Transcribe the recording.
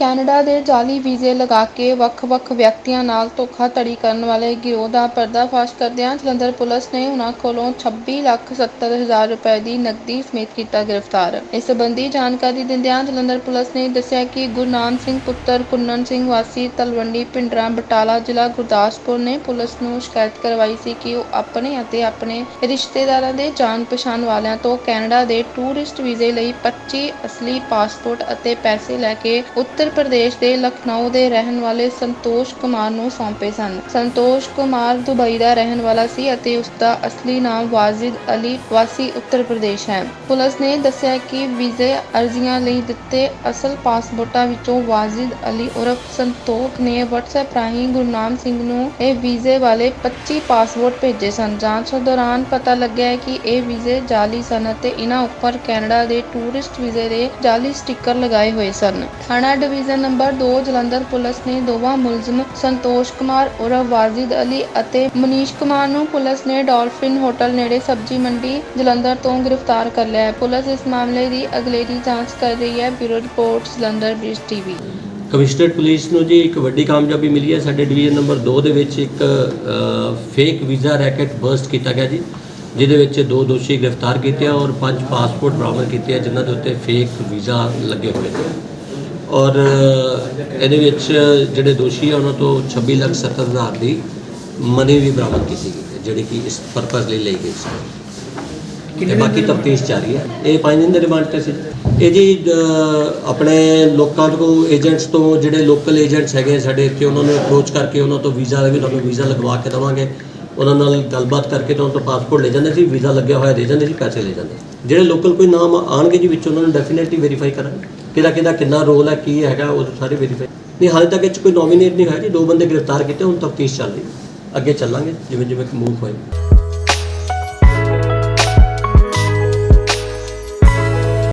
Canada ਦੇ ਜਾਲੀ ਵੀਜ਼ੇ ਲਗਾ ਕੇ ਵੱਖ-ਵੱਖ ਵਿਅਕਤੀਆਂ ਨਾਲ ਧੋਖਾਧੜੀ ਕਰਨ ਵਾਲੇ ਗਿਰੋਹ ਦਾ ਪਰਦਾਫਾਸ਼ ਕਰਦਿਆਂ ਜਲੰਧਰ ਪੁਲਿਸ ਨੇ ਉਨ੍ਹਾਂ ਕੋਲੋਂ 26 ਲੱਖ 70 ਹਜ਼ਾਰ ਰੁਪਏ ਦੀ ਨਕਦੀ ਸਮੇਤ ਕੀਤਾ ਗ੍ਰਿਫਤਾਰ। ਇਸ ਸੰਬੰਧੀ ਜਾਣਕਾਰੀ ਦਿੰਦਿਆਂ ਜਲੰਧਰ ਪੁਲਿਸ ਨੇ ਦੱਸਿਆ ਕਿ ਗੁਰਨਾਮ ਸਿੰਘ ਪੁੱਤਰ ਕੁੰਨਨ ਸਿੰਘ ਵਾਸੀ ਤਲਵੰਡੀ ਪਿੰਡਰਾਂ ਬਟਾਲਾ ਜ਼ਿਲ੍ਹਾ ਗੁਰਦਾਸਪੁਰ ਨੇ ਪੁਲਿਸ ਨੂੰ ਸ਼ਿਕਾਇਤ ਕਰਵਾਈ ਸੀ ਕਿ ਉਹ ਆਪਣੇ ਅਤੇ ਆਪਣੇ ਰਿਸ਼ਤੇਦਾਰਾਂ ਦੇ ਜਾਣ ਪਛਾਣ ਵਾਲਿਆਂ ਤੋਂ ਕੈਨੇਡਾ ਦੇ ਟੂਰਿਸਟ ਵੀਜ਼ੇ ਲਈ 25 ਅਸਲੀ ਪਾਸਪੋਰਟ ਅਤੇ ਪੈਸੇ ਲੈ ਕੇ ਉੱਤਰ ਪ੍ਰਦੇਸ਼ ਦੇ ਲਖਨਊ ਦੇ ਰਹਿਣ ਵਾਲੇ ਸੰਤੋਸ਼ ਕੁਮਾਰ ਨੂੰ ਸੌਂਪੇ ਸਨ। ਸੰਤੋਸ਼ ਕੁਮਾਰ ਦੁਬਈ ਦਾ ਰਹਿਣ ਵਾਲਾ ਸੀ ਅਤੇ ਉਸ ਦਾ ਅਸਲੀ ਨਾਮ ਵਾਜਿਦ ਅਲੀ ਵਾਸੀ ਉੱਤਰ ਪ੍ਰਦੇਸ਼ ਹੈ। ਪੁਲਿਸ ਨੇ ਦੱਸਿਆ ਕਿ ਵੀਜ਼ੇ ਅਰਜ਼ੀਆਂ ਲਈ ਦਿੱਤੇ ਅਸਲ ਪਾਸਪੋਰਟਾਂ ਵਿੱਚੋਂ ਵਾਜਿਦ ਅਲੀ ਉਰਫ ਸੰਤੋਖ ਨੇ WhatsApp ਰਾਹੀਂ ਗੁਰਨਾਮ ਸਿੰਘ ਨੂੰ ਇਹ ਵੀਜ਼ੇ ਵਾਲੇ 25 ਪਾਸਪੋਰਟ ਭੇਜੇ ਸਨ। ਜਾਂਚ ਦੌਰਾਨ ਪਤਾ ਲੱਗਿਆ ਕਿ ਇਹ ਵੀਜ਼ੇ ਜਾਲੀ ਸਨ ਅਤੇ ਇਹਨਾਂ ਉੱਪਰ ਕੈਨੇਡਾ ਦੇ ਟੂਰਿਸਟ ਵੀਜ਼ੇ ਦੇ ਜਾਲੀ ਸਟicker ਲਗਾਏ ਹੋਏ ਸਨ। ਥਾਣਾ ਡਿਵੀਜ਼ਨ ਨੰਬਰ 2 ਜਲੰਧਰ ਪੁਲਿਸ ਨੇ ਦੋਵਾਂ ਮੁਲਜ਼ਮ ਸੰਤੋਸ਼ ਕੁਮਾਰ ਉਰਫ ਵਾਜਿਦ ਅਲੀ ਅਤੇ ਮਨੀਸ਼ ਕੁਮਾਰ ਨੂੰ ਪੁਲਿਸ ਨੇ ਡਾਲਫਿਨ ਹੋਟਲ ਨੇੜੇ ਸਬਜ਼ੀ ਮੰਡੀ ਜਲੰਧਰ ਤੋਂ ਗ੍ਰਿਫਤਾਰ ਕਰ ਲਿਆ ਹੈ। ਪੁਲਿਸ ਇਸ ਮਾਮਲੇ ਦੀ ਅਗਲੇਰੀ ਜਾਂਚ ਕਰ ਰਹੀ ਹੈ। Bureau report, Jalandhar, Brij TV. Commissionerate police ਨੂੰ ਜੀ ਇੱਕ ਵੱਡੀ ਕਾਮਯਾਬੀ ਮਿਲੀ ਹੈ। ਸਾਡੇ ਡਿਵੀਜ਼ਨ ਨੰਬਰ 2 ਦੇ ਵਿੱਚ ਇੱਕ ਫੇਕ ਵੀਜ਼ਾ ਰੈਕਟ ਬਰਸਟ ਕੀਤਾ ਗਿਆ ਜੀ, ਜਿਹਦੇ ਵਿੱਚ ਦੋ ਦੋਸ਼ੀ ਗ੍ਰਿਫਤਾਰ ਕੀਤੇ ਔਰ ਪੰਜ ਪਾਸਪੋਰਟ ਬਰਾਮਦ ਕੀਤੇ ਆ, ਜਿਨ੍ਹਾਂ ਦੇ ਉੱਤੇ ਫੇਕ ਵੀਜ਼ਾ ਲੱਗੇ ਹੋਏ ਨੇ। ਔਰ ਇਹਦੇ ਵਿੱਚ ਜਿਹੜੇ ਦੋਸ਼ੀ ਆ ਉਹਨਾਂ ਤੋਂ 26 ਲੱਖ 70 ਹਜ਼ਾਰ ਦੀ ਮਨੀ ਵੀ ਬਰਾਮਦ ਕੀਤੀ ਗਈ ਹੈ ਜਿਹੜੀ ਕਿ ਇਸ ਪਰਪਸ ਲਈ ਲਈ ਗਈ ਸੀ। ਤੇ ਬਾਕੀ ਤਫਤੀਸ਼ ਜਾਰੀ ਹੈ। ਇਹ ਪੰਜ ਦਿਨ ਦੇ ਰਿਮਾਂਡ ਤੇ ਸੀ। ਇਹ ਜੀ ਆਪਣੇ ਲੋਕਾਂ ਤੋਂ ਏਜੰਟਸ ਤੋਂ ਜਿਹੜੇ ਲੋਕਲ ਏਜੰਟਸ ਹੈਗੇ ਸਾਡੇ ਇੱਥੇ ਉਹਨਾਂ ਨੂੰ ਅਪਰੋਚ ਕਰਕੇ ਉਹਨਾਂ ਤੋਂ ਵੀਜ਼ਾ ਵੀ ਤੁਹਾਨੂੰ ਵੀਜ਼ਾ ਲਗਵਾ ਕੇ ਦੇਵਾਂਗੇ। ਉਹਨਾਂ ਨਾਲ ਗੱਲਬਾਤ ਕਰਕੇ ਤਾਂ ਤੋਂ ਪਾਸਪੋਰਟ ਲੈ ਜਾਂਦੇ ਸੀ ਵੀਜ਼ਾ ਲੱਗਿਆ ਹੋਇਆ ਦੇ ਜਾਂਦੇ ਸੀ ਪੈਸੇ ਲੈ ਜਾਂਦੇ। ਜਿਹੜੇ ਲੋਕਲ ਕੋਈ ਨਾਮ ਆਣਗੇ ਜੀ ਵਿੱਚ ਉਹਨਾਂ ਨੂੰ ਡੈਫੀਨਿਟਲੀ ਵੈਰੀਫਾਈ ਕਰਾਂਗੇ। ਕਿਹਦਾ ਕਿਹਦਾ ਕਿੰਨਾ ਰੋਲ ਹੈ, ਕੀ ਹੈਗਾ, ਉਹ ਸਾਰੇ ਵੈਰੀਫਾਈ ਨਹੀਂ, ਹਾਲੇ ਤੱਕ ਇਹ 'ਚ ਕੋਈ ਨੋਮੀਨੇਟ ਨਹੀਂ ਹੋਇਆ ਜੀ, ਦੋ ਬੰਦੇ ਗ੍ਰਿਫਤਾਰ ਕੀਤੇ, ਹੁਣ ਤਫਤੀਸ਼ ਚੱਲ ਰਹੀ ਹੈ। ਅੱਗੇ ਚੱਲਾਂਗੇ ਜਿਵੇਂ ਜਿਵੇਂ ਮੂਵ ਹੋਏ